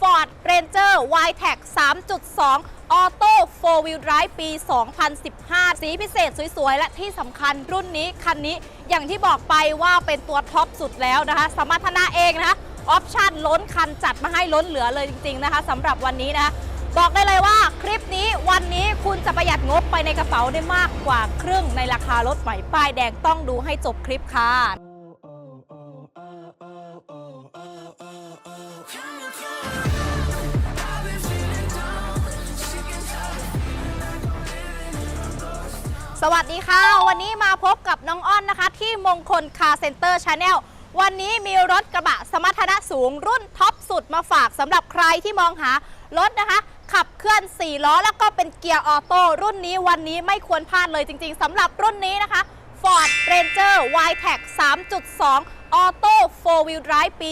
Ford Ranger Y-Tech 3.2 Auto 4 Wheel Drive ปี 2015 สีพิเศษสวย ๆ และที่สำคัญรุ่นนี้ คันนี้อย่างที่บอกไปว่าเป็นตัวท็อปสุดแล้วนะคะ สมรรถนะเองนะคะออปชั่นล้นคันจัดมาให้ล้นเหลือเลยจริง ๆ นะคะสำหรับวันนี้นะคะบอกได้เลยว่าคลิปนี้วันนี้คุณจะประหยัดงบไปในกระเป๋าได้มากกว่าครึ่งในราคารถใหม่ป้ายแดงต้องดูให้จบคลิปค่ะ สวัสดีค่ะ วันนี้มาพบกับน้องอ้อนนะคะ ที่มงคลคาร์เซ็นเตอร์ชาแนลวันนี้มีรถกระบะสมรรถนะสูงรุ่นท็อปสุดมาฝากสำหรับใครที่มองหารถนะคะ ขับเคลื่อน 4 ล้อ แล้วก็เป็นเกียร์ออโต้รุ่นนี้วันนี้ไม่ควรพลาดเลยจริง ๆสำหรับรุ่นนี้นะคะ Ford Ranger y t e c 3.2 Auto 4 Wheel Drive ปี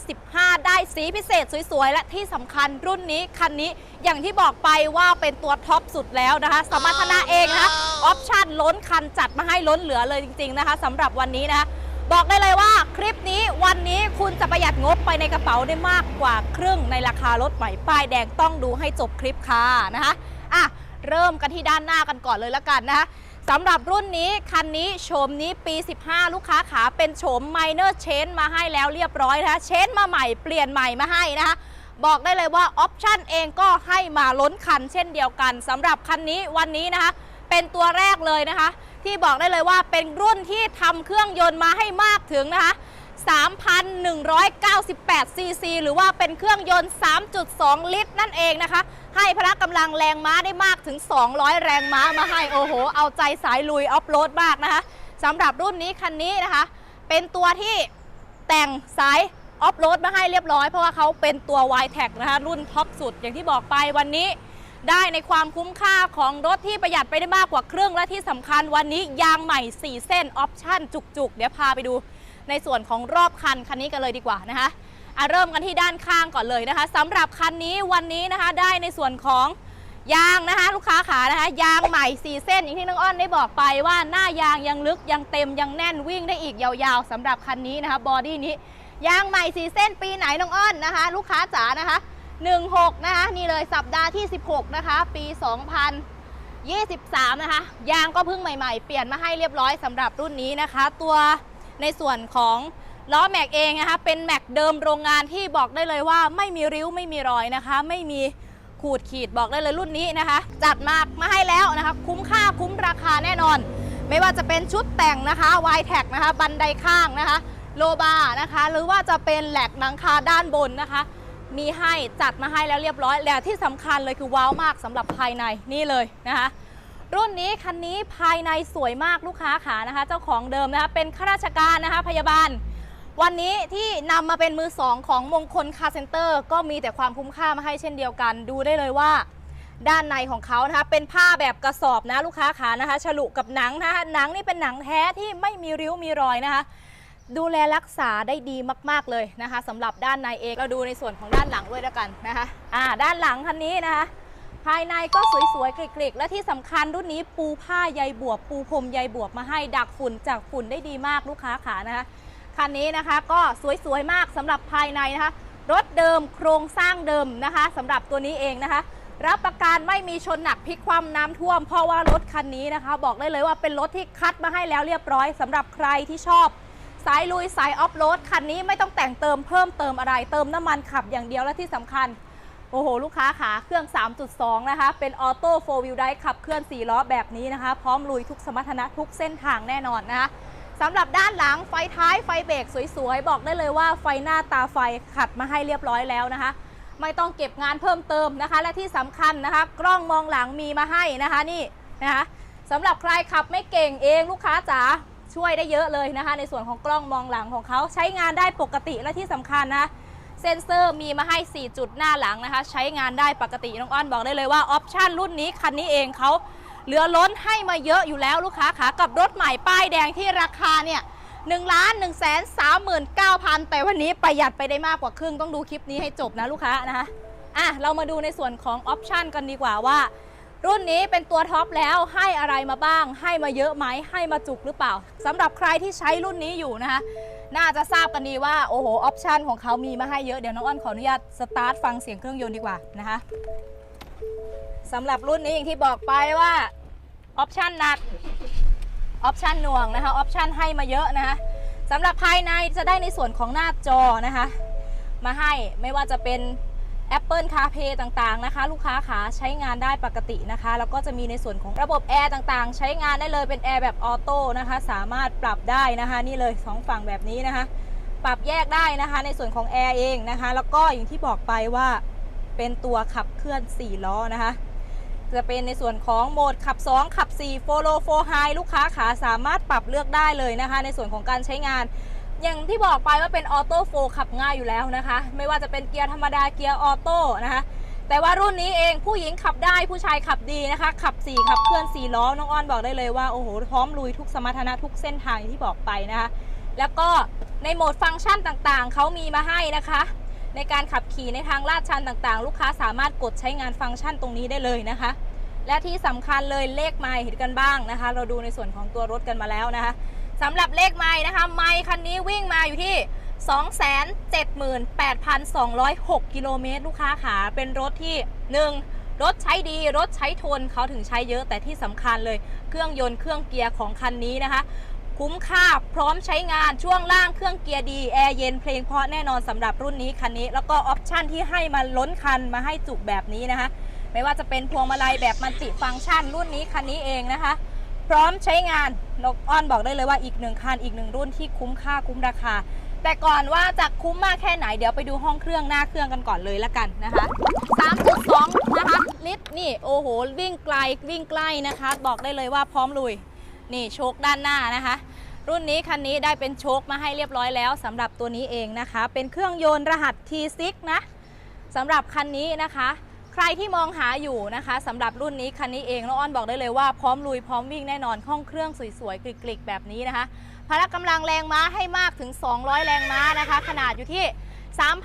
2015 ได้สีพิเศษสวยๆ และที่สำคัญรุ่นนี้คันนี้อย่างที่บอกไปว่าเป็นตัวท็อปสุดแล้วนะคะ สมรรถนะเองนะคะออปชั่นล้นคันจัดมาให้ล้นเหลือเลยจริง ๆ นะคะสำหรับวันนี้นะคะบอกได้เลยว่าคลิปนี้วันนี้คุณจะประหยัดงบไปในกระเป๋าได้มากกว่าครึ่งในราคารถใหม่ป้ายแดงต้องดูให้จบคลิปค่ะนะคะอะเริ่มกันที่ด้านหน้ากันก่อนเลยละกันนะคะ สำหรับรุ่นนี้คันนี้โฉมนี้ปี 15 ลูกค้าขาเป็นโฉม Minor Change มาให้แล้วเรียบร้อยนะคะเชนมาใหม่เปลี่ยนใหม่มาให้นะคะบอกได้เลยว่าออปชั่นเองก็ให้มาล้นคันเช่นเดียวกันสำหรับคันนี้วันนี้นะคะ เป็นตัวแรกเลยนะคะ ที่บอกได้เลยว่าเป็นรุ่นที่ทำเครื่องยนต์มาให้มากถึงนะคะ3,198ซีซีหรือว่าเป็นเครื่องยนต์ 3.2 ลิตรนั่นเองนะคะ ให้พละกำลังแรงม้าได้มากถึง 200 แรงม้ามาให้โอ้โห เอาใจสายลุยออฟโรดมากนะคะสำหรับรุ่นนี้คันนี้นะคะ เป็นตัวที่แต่งสายออฟโรดมาให้เรียบร้อย เพราะว่าเขาเป็นตัว y t e c นะคะรุ่นท็อปสุดอย่างที่บอกไปวันนี้ได้ในความคุ้มค่าของรถที่ประหยัดไปได้มากกว่าครึ่งและที่สำคัญวันนี้ยางใหม่ 4 เส้นออปชั่นจุกๆ เดี๋ยวพาไปดูในส่วนของรอบคันคันนี้กันเลยดีกว่านะคะ อะเริ่มกันที่ด้านข้างก่อนเลยนะคะสำหรับคันนี้วันนี้นะคะได้ในส่วนของยางนะคะลูกค้าขานะคะยางใหม่ 4 เส้นอย่างที่น้องอ้อนได้บอกไปว่าหน้ายางยังลึกยังเต็มยังแน่นวิ่งได้อีกยาวๆสำหรับคันนี้นะคะบอดี้นี้ยางใหม่ 4 เส้นปีไหนน้องอ้อนนะคะ ลูกค้าจ๋านะคะ 16 นะคะนี่เลยสัปดาห์ที่ 16 นะคะ ปี 2023 นะคะ ยางก็เพิ่งใหม่ๆ เปลี่ยนมาให้เรียบร้อยสำหรับรุ่นนี้นะคะ ตัวในส่วนของ ล้อแม็กเองนะคะเป็นแม็กเดิมโรงงานที่บอกได้เลยว่าไม่มีริ้วไม่มีรอยนะคะ ไม่มีขูดขีดบอกได้เลยรุ่นนี้นะคะ จัดมามาให้แล้วนะคะ คุ้มค่าคุ้มราคาแน่นอน ไม่ว่าจะเป็นชุดแต่งนะคะ y t e c นะคะ บันไดข้างนะคะ โลบาร์นะคะ หรือว่าจะเป็นแหลกหนังคาด้านบนนะคะ มีให้จัดมาให้แล้วเรียบร้อยและที่สำคัญเลยคือว้าวมากสำหรับภายในนี่เลยนะคะ รุ่นนี้คันนี้ภายในสวยมากลูกค้าขานะคะ เจ้าของเดิมนะคะเป็นข้าราชการนะคะพยาบาล วันนี้ที่นำมาเป็นมือสองของมงคลคาร์เซ็นเตอร์ก็มีแต่ความคุ้มค่ามาให้เช่นเดียวกัน ดูได้เลยว่า ด้านในของเขานะคะเป็นผ้าแบบกระสอบนะลูกค้าขานะคะ ฉลุกับหนังนะคะหนังนี่เป็นหนังแท้ที่ไม่มีริ้วมีรอยนะคะ ดูแลรักษาได้ดีมาก ๆเลยนะคะสำหรับด้านในเองเราดูในส่วนของด้านหลังด้วยแล้วกันนะคะอ่าด้านหลังคันนี้นะคะภายในก็สวยๆกริกๆ และที่สำคัญรุ่นนี้ปูผ้าใยบวบ ปูพรมใยบวบมาให้ดักฝุ่นจากฝุ่นได้ดีมากลูกค้าขานะคะ คันนี้นะคะก็สวยๆมากสำหรับภายในนะคะ รถเดิมโครงสร้างเดิมนะคะสำหรับตัวนี้เองนะคะ รับประกันไม่มีชนหนักพลิกความน้ำท่วม เพราะว่ารถคันนี้นะคะ บอกได้เลยว่าเป็นรถที่คัดมาให้แล้วเรียบร้อยสำหรับใครที่ชอบสายลุยสายออฟโรดคันนี้ไม่ต้องแต่งเติมเพิ่มเติมอะไร เติมน้ำมันขับอย่างเดียวและที่สำคัญ โอ้โห ลูกค้าขาเครื่อง 3.2 นะคะ เป็นออโต้โฟวิลไดขับเคลื่อน 4 ล้อแบบนี้นะคะ พร้อมลุยทุกสมรรถนะทุกเส้นทางแน่นอนนะคะ สำหรับด้านหลังไฟท้ายไฟเบรกสวยๆ บอกได้เลยว่าไฟหน้าตาไฟขัดมาให้เรียบร้อยแล้วนะคะ ไม่ต้องเก็บงานเพิ่มเติมนะคะ และที่สำคัญนะคะ กล้องมองหลังมีมาให้นะคะนี่นะคะสำหรับใครขับไม่เก่งเองลูกค้าจ๋าช่วยได้เยอะเลยนะคะ ในส่วนของกล้องมองหลังของเขาใช้งานได้ปกติและที่สำคัญนะเซ็นเซอร์มีมาให้ 4 จุดหน้าหลังนะคะ ใช้งานได้ปกติน้องอ้อนบอกได้เลยว่าออปชันรุ่นนี้คันนี้เองเขา เหลือล้นให้มาเยอะอยู่แล้วลูกค้าขากับรถใหม่ป้ายแดงที่ราคาเนี่ยหนึ่งล้านหนึ่งแสนสามหมื่นเก้าพันแต่วันนี้ประหยัดไปได้มากกว่าครึ่งต้องดูคลิปนี้ให้จบนะลูกค้านะคะอะเรามาดูในส่วนของออปชันกันดีกว่าว่า รุ่นนี้เป็นตัวท็อปแล้วให้อะไรมาบ้าง ให้มาเยอะไหมให้มาจุกหรือเปล่าสำหรับใครที่ใช้รุ่นนี้อยู่นะคะน่าจะทราบกันดีว่าโอ้โหออปชันของเขามีมาให้เยอะเดี๋ยวน้องอ้อนขออนุญาตสตาร์ทฟังเสียงเครื่องยนต์ดีกว่านะคะ สำหรับรุ่นนี้อย่างที่บอกไปว่าออปชันหนักออปชันหน่วงนะคะออปชันให้มาเยอะนะคะสำหรับภายในจะได้ในส่วนของหน้าจอนะคะ มาให้ไม่ว่าจะเป็น Apple CarPlay ต่างๆนะคะ ลูกค้าขาใช้งานได้ปกตินะคะ แล้วก็จะมีในส่วนของระบบแอร์ต่างๆ ใช้งานได้เลยเป็นแอร์แบบออโต้นะคะ สามารถปรับได้นะคะ นี่เลยสองฝั่งแบบนี้นะคะ ปรับแยกได้นะคะ ในส่วนของแอร์เองนะคะ แล้วก็อย่างที่บอกไปว่าเป็นตัวขับเคลื่อน 4 ล้อนะคะ จะเป็นในส่วนของโหมดขับ 2 ขับ4 4 low 4 high ลูกค้าขาสามารถปรับเลือกได้เลยนะคะ ในส่วนของการใช้งาน อย่างที่บอกไปว่าเป็นออโต้โฟขับง่ายอยู่แล้วนะคะ ไม่ว่าจะเป็นเกียร์ธรรมดาเกียร์ออโต้นะคะแต่ว่ารุ่นนี้เองผู้หญิงขับได้ผู้ชายขับดีนะคะ ขับ 4 ขับเคลื่อน 4 ล้อน้องอ้อนบอกได้เลยว่า โอ้โห พร้อมลุยทุกสมรรถนะทุกเส้นทางอย่างที่บอกไปนะคะ แล้วก็ในโหมดฟังก์ชันต่างๆ เขามีมาให้นะคะ ในการขับขี่ในทางลาดชันต่างๆ ลูกค้าสามารถกดใช้งานฟังก์ชันตรงนี้ได้เลยนะคะ และที่สำคัญเลยเลขไมล์เห็นกันบ้างนะคะ เราดูในส่วนของตัวรถกันมาแล้วนะคะสำหรับเลขไมล์นะคะ ไมล์คันนี้วิ่งมาอยู่ที่278,206 กิโลเมตรลูกค้าขาเป็นรถที่ 1. รถใช้ดี รถใช้ทนเขาถึงใช้เยอะแต่ที่สำคัญเลย เครื่องยนต์เครื่องเกียร์ของคันนี้นะคะ คุ้มค่าพร้อมใช้งานช่วงล่างเครื่องเกียร์ดี แอร์เย็นเพลงเพราะแน่นอนสำหรับรุ่นนี้คันนี้ แล้วก็ออปชันที่ให้มาล้นคันมาให้จุกแบบนี้นะคะ ไม่ว่าจะเป็นพวงมาลัยแบบมัลติฟังก์ชัน รุ่นนี้คันนี้เองนะคะ พร้อมใช้งานนกอ้อนบอกได้เลยว่าอีกหนึ่งคันอีกหนึ่งรุ่นที่คุ้มค่าคุ้มราคา แต่ก่อนว่าจะคุ้มมากแค่ไหนเดี๋ยวไปดูห้องเครื่องหน้าเครื่องกันก่อนเลยละกันนะคะ3.2นะคะลิตรนี่โอ้โหวิ่งไกลวิ่งใกล้นะคะ บอกได้เลยว่าพร้อมลุย นี่โชคด้านหน้านะคะ รุ่นนี้คันนี้ได้เป็นโชคมาให้เรียบร้อยแล้วสำหรับตัวนี้เองนะคะ เป็นเครื่องยนต์รหัส T6 นะสำหรับคันนี้นะคะ ใครที่มองหาอยู่นะคะสำหรับรุ่นนี้คันนี้เองน้องอ้อนบอกได้เลยว่าพร้อมลุยพร้อมวิ่งแน่นอนห้องเครื่องสวยๆกลิกๆ แบบนี้นะคะพละกำลังแรงม้าให้มากถึง 200 แรงม้านะคะ ขนาดอยู่ที่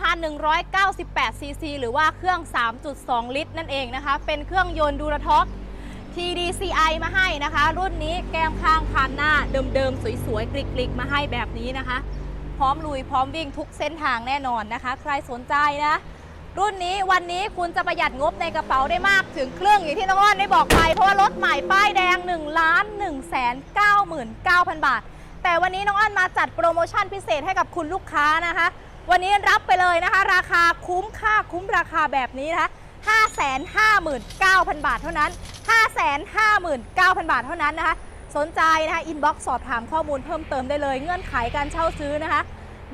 3,198ซีซีหรือว่าเครื่อง 3.2 ลิตร นั่นเองนะคะ เป็นเครื่องยนต์ดูรท็อก TDCI มาให้นะคะ รุ่นนี้แก้มข้างคานหน้า เดิมๆ สวยๆกลิกๆ มาให้แบบนี้นะคะ พร้อมลุยพร้อมวิ่งทุกเส้นทางแน่นอนนะคะ ใครสนใจนะ รุ่นนี้วันนี้คุณจะประหยัดงบในกระเป๋าได้มากถึงครึ่งอย่างที่น้องอ้อนได้บอกไป เพราะว่ารถใหม่ป้ายแดง1ล้าน1แสน99,000 บาท แต่วันนี้น้องอ้อนมาจัดโปรโมชั่นพิเศษให้กับคุณลูกค้านะคะ วันนี้รับไปเลยนะคะ ราคาคุ้มค่าคุ้มราคาแบบนี้นะคะ 559,000 บาทเท่านั้น 559,000 บาทเท่านั้นนะคะ สนใจนะคะอินบ็อกซ์สอบถามข้อมูลเพิ่มเติมได้เลย เงื่อนไขการเช่าซื้อนะคะ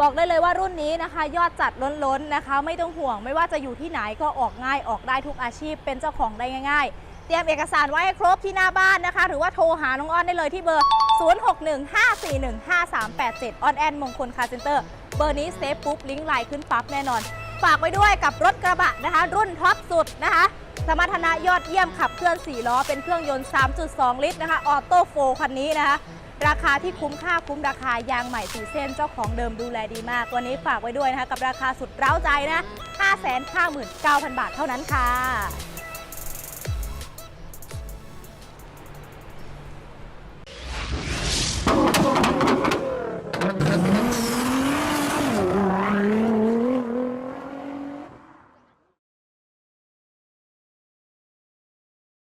บอกได้เลยว่ารุ่นนี้นะคะ ยอดจัดล้นๆนะคะ ไม่ต้องห่วงไม่ว่าจะอยู่ที่ไหนก็ออกง่ายออกได้ทุกอาชีพ เป็นเจ้าของได้ง่าย ๆ เตรียมเอกสารไว้ให้ครบที่หน้าบ้านนะคะ หรือว่าโทรหาน้องอ้อนได้เลยที่เบอร์ 0615415387ออนแอนมงคลคาร์เซ็นเตอร์เบอร์นี้เซฟปุ๊บลิงก์ไลน์ขึ้นปั๊บแน่นอน ฝากไว้ด้วยกับรถกระบะนะคะ รุ่นท็อปสุดนะคะ สมรรถนะยอดเยี่ยมขับเคลื่อน 4 ล้อ เป็นเครื่องยนต์ 3.2 ลิตรนะคะ ออโต้โฟคันนี้นะคะ ราคาที่คุ้มค่าคุ้มราคายางใหม่สีเส้นเจ้าของเดิมดูแลดีมาก วันนี้ฝากไว้ด้วยนะคะ กับราคาสุดเร้าใจนะ559,000 บาทเท่านั้นค่ะ